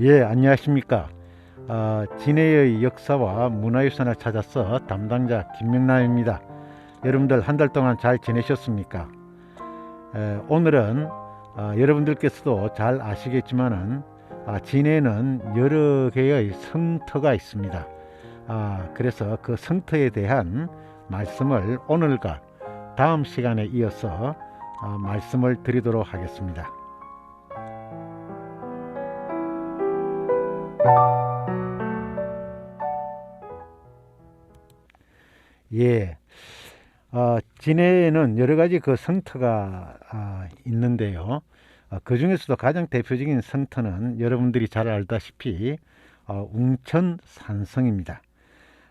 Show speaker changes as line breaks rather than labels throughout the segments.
예, 안녕하십니까. 어, 진해의 역사와 문화유산을 찾아서 담당자 김명남입니다. 여러분들 한 달 동안 잘 지내셨습니까? 에, 오늘은 어, 여러분들께서도 잘 아시겠지만은 아, 진해에는 여러 개의 성터가 있습니다. 아, 그래서 그 성터에 대한 말씀을 오늘과 다음 시간에 이어서 아, 말씀을 드리도록 하겠습니다. 예. 어, 진해에는 여러 가지 그 성터가 아, 있는데요. 어, 그 중에서도 가장 대표적인 성터는 여러분들이 잘 알다시피 어, 웅천 산성입니다.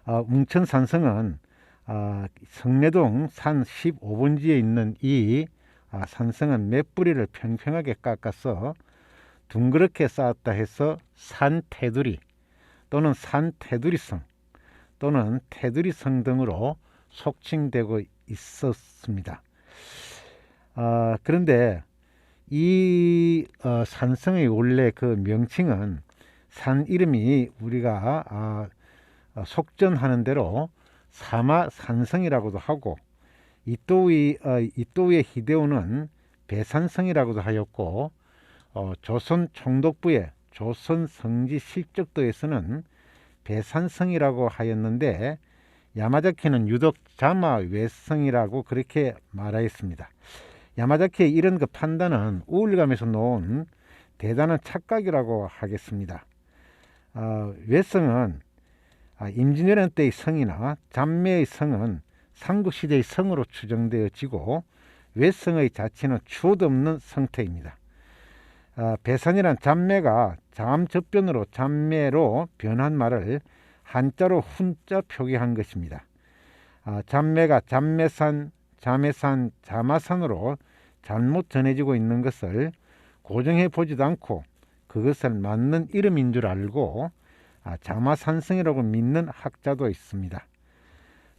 어, 웅천 산성은 아, 성내동 산 15번지에 있는 이 아, 산성은 몇 뿌리를 평평하게 깎아서 둥그렇게 쌓았다 해서 산 테두리 또는 산 테두리성 또는 테두리성 등으로 속칭되고 있었습니다. 아, 그런데 이 어, 산성의 원래 그 명칭은 산 이름이 우리가 아, 어, 속전하는 대로 사마 산성이라고도 하고 이또의 어, 이또의 히데오는 배산성이라고도 하였고 어, 조선 총독부의 조선 성지 실적도에서는 배산성이라고 하였는데 야마자키는 유독 자마 외성이라고 그렇게 말하였습니다. 야마자키의 이런 그 판단은 우울감에서 놓은 대단한 착각이라고 하겠습니다. 어, 외성은 아, 임진왜란 때의 성이나 잠매의 성은 삼국시대의 성으로 추정되어지고 외성의 자체는 추호도 없는 성태입니다. 아, 배산이란 잠매가 잠접변으로 잠매로 변한 말을 한자로 훈자 표기한 것입니다. 아, 잠매가 잠매산, 자매산, 자마산으로 잘못 전해지고 있는 것을 고정해 보지도 않고 그것을 맞는 이름인 줄 알고 아, 자마산성이라고 믿는 학자도 있습니다.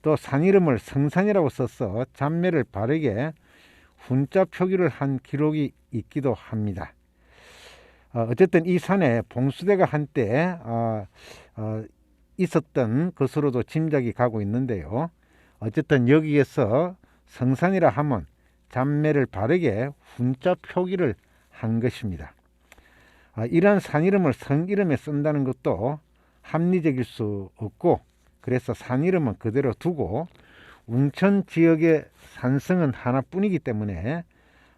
또 산 이름을 성산이라고 써서 잠매를 바르게 훈자 표기를 한 기록이 있기도 합니다. 어, 어쨌든 이 산에 봉수대가 한때 어, 어, 있었던 것으로도 짐작이 가고 있는데요. 어쨌든 여기에서 성산이라 하면 잠매를 바르게 훈자 표기를 한 것입니다. 아, 이러한 산 이름을 성 이름에 쓴다는 것도 합리적일 수 없고 그래서 산 이름은 그대로 두고 웅천 지역의 산성은 하나뿐이기 때문에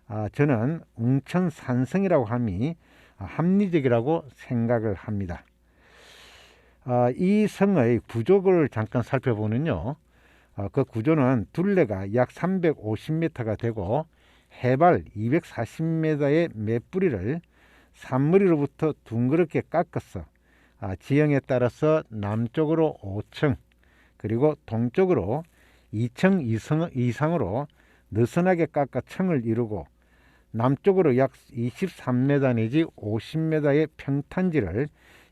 아, 저는 웅천 산성이라고 함이 합리적이라고 생각을 합니다. 아, 이 성의 구조를 잠깐 살펴보면요. 아, 그 구조는 둘레가 약 350m가 되고 해발 240m의 맷뿌리를 산머리로부터 둥그렇게 깎아서 아, 지형에 따라서 남쪽으로 5층 그리고 동쪽으로 2층 이상, 이상으로 느슨하게 깎아 층을 이루고 남쪽으로 약 23m 내지 50m의 평탄지를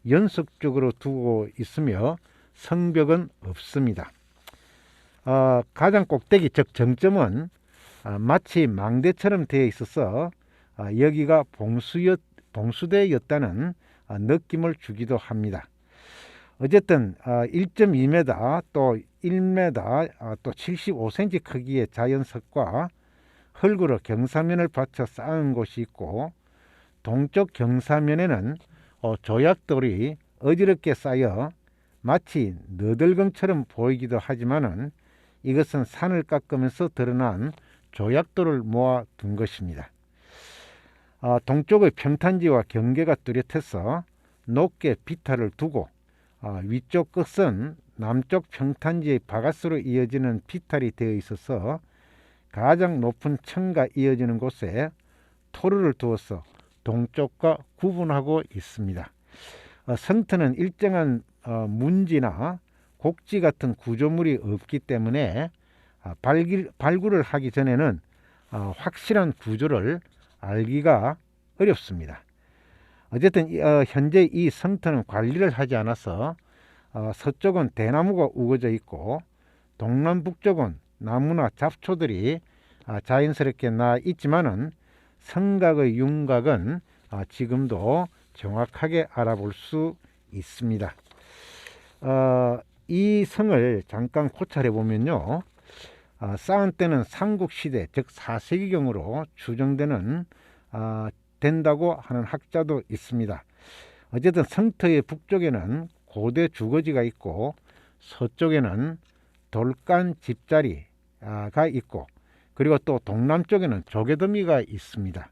연속적으로 두고 있으며 성벽은 없습니다. 어, 가장 꼭대기 즉 정점은 어, 마치 망대처럼 되어 있어서 어, 여기가 봉수였, 봉수대였다는 어, 느낌을 주기도 합니다. 어쨌든 1.2m 또 1m 또 75cm 크기의 자연석과 흙으로 경사면을 받쳐 쌓은 곳이 있고 동쪽 경사면에는 어, 조약돌이 어지럽게 쌓여 마치 너덜금처럼 보이기도 하지만은 이것은 산을 깎으면서 드러난 조약돌을 모아 둔 것입니다. 어, 동쪽의 평탄지와 경계가 뚜렷해서 높게 비탈을 두고 어, 위쪽 끝은 남쪽 평탄지의 바가스로 이어지는 비탈이 되어 있어서 가장 높은 층가 이어지는 곳에 토르를 두어서 동쪽과 구분하고 있습니다. 어, 성터는 일정한 어, 문지나 곡지 같은 구조물이 없기 때문에 어, 발길, 발굴을 하기 전에는 어, 확실한 구조를 알기가 어렵습니다. 어쨌든 어, 현재 이 성터는 관리를 하지 않아서 어, 서쪽은 대나무가 우거져 있고 동남북쪽은 나무나 잡초들이 아, 자연스럽게 나 있지만은 성각의 윤곽은 아, 지금도 정확하게 알아볼 수 있습니다. 어, 이 성을 잠깐 고찰해 보면요. 아, 쌓은 때는 삼국시대 즉 4세기경으로 추정되는 아, 된다고 하는 학자도 있습니다. 어쨌든 성터의 북쪽에는 고대 주거지가 있고 서쪽에는 돌간 집자리 가 있고 그리고 또 동남쪽에는 조개더미가 있습니다.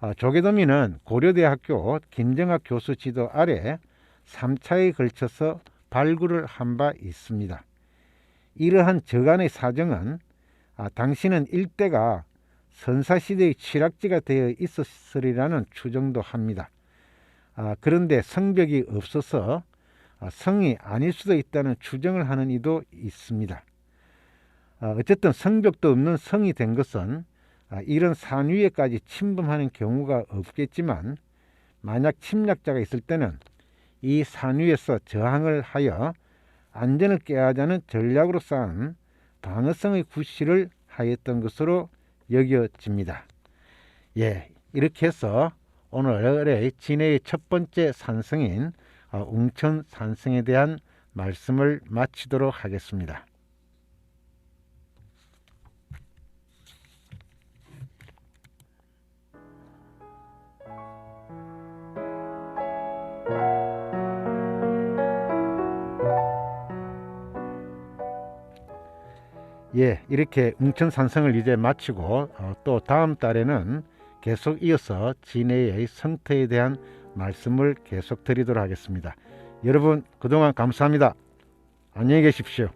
아, 조개더미는 고려대학교 김정학 교수 지도 아래 3차에 걸쳐서 발굴을 한 바 있습니다. 이러한 저간의 사정은 아, 당시는 일대가 선사시대의 취락지가 되어 있었으리라는 추정도 합니다. 아, 그런데 성벽이 없어서 아, 성이 아닐 수도 있다는 추정을 하는 이도 있습니다. 아, 어쨌든 성벽도 없는 성이 된 것은 아, 이런 산 위에까지 침범하는 경우가 없겠지만 만약 침략자가 있을 때는 이 산 위에서 저항을 하여 안전을 깨하자는 전략으로 쌓은 방어성의 구실을 하였던 것으로 여겨집니다. 예, 이렇게 해서 오늘의 진해의 첫 번째 산성인 어, 웅천 산성에 대한 말씀을 마치도록 하겠습니다. 예, 이렇게 웅천산성을 이제 마치고 어, 또 다음 달에는 계속 이어서 진해의 성터에 대한 말씀을 계속 드리도록 하겠습니다. 여러분 그동안 감사합니다. 안녕히 계십시오.